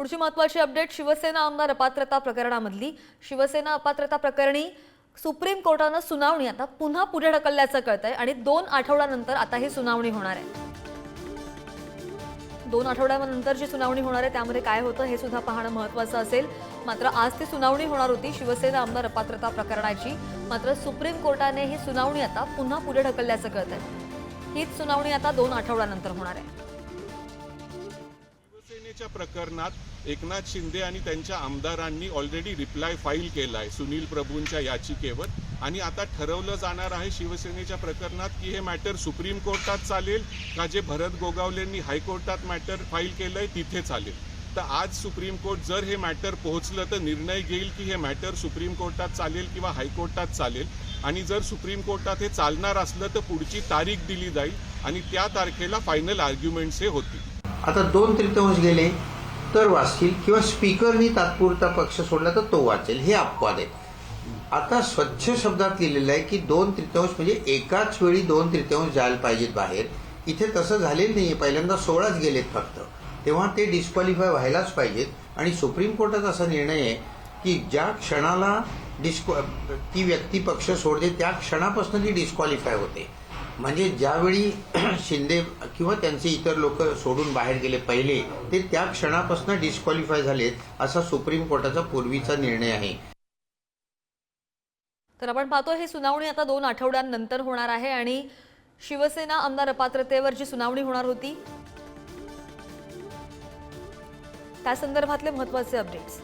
पुढची महत्वाची अपडेट शिवसेना आमदार अपात्रता प्रकरणामधली. शिवसेना अपात्रता प्रकरणी सुप्रीम कोर्टानं सुनावणी आता पुन्हा पुढे ढकलल्याचं कळत आहे आणि दोन आठवड्यानंतर आता ही सुनावणी होणार आहे. दोन आठवड्यानंतर जी सुनावणी होणार आहे त्यामध्ये काय होतं हे सुद्धा पाहणं महत्त्वाचं असेल. मात्र आज ती सुनावणी होणार होती शिवसेना आमदार अपात्रता प्रकरणाची. मात्र सुप्रीम कोर्टाने ही सुनावणी आता पुन्हा पुढे ढकलल्याचं कळत आहे हीच सुनावणी आता दोन आठवड्यानंतर होणार आहे. शिवसेनेच्या प्रकरणात एकनाथ शिंदे आणि त्यांच्या आमदारांनी ऑलरेडी रिप्लाय फाईल केला आहे सुनील प्रभूंच्या याचिकेवर. आणि आता ठरवलं जाणार आहे शिवसेनेच्या प्रकरणात की हे मॅटर सुप्रीम कोर्टात चालेल का जे भरत गोगावलेंनी हायकोर्टात मॅटर फाईल केलंय तिथे चालेल. तर आज सुप्रीम कोर्ट जर हे मॅटर पोहोचलं तर निर्णय घेईल की हे मॅटर सुप्रीम कोर्टात चालेल किंवा हायकोर्टात चालेल. आणि जर सुप्रीम कोर्टात हे चालणार असलं तर पुढची तारीख दिली जाईल आणि त्या तारखेला फायनल आर्ग्युमेंट्स हे होतील. आता दोन तृतीयांश गेले तर वाचतील किंवा स्पीकरनी तात्पुरता पक्ष सोडला तर तो वाचेल. हे अपवाद आहे. आता स्वच्छ शब्दात लिहिलेलं आहे की दोन तृतीयांश म्हणजे एकाच वेळी दोन तृतीयांश जायला पाहिजेत बाहेर. इथे तसं झालेलं नाहीये. पहिल्यांदा सोळाच गेलेत फक्त. तेव्हा ते डिस्क्वालिफाय व्हायलाच पाहिजेत. आणि सुप्रीम कोर्टाचा असा निर्णय आहे की ज्या क्षणाला डिस्क्वा ती व्यक्ती पक्ष सोडते त्या क्षणापासून ती डिस्क्वालिफाय होते. म्हणजे ज्यावेळी शिंदे किंवा त्यांचे इतर लोक सोडून बाहेर गेले पहिले ते त्या क्षणापासून डिस्क्वालिफाय झालेत असा सुप्रीम कोर्टाचा पूर्वीचा निर्णय आहे. तर आपण पाहतो ही सुनावणी आता दोन आठवड्यांनंतर होणार आहे आणि शिवसेना आमदार अपात्रतेवर जी सुनावणी होणार होती त्या संदर्भातले महत्त्वाचे अपडेट्स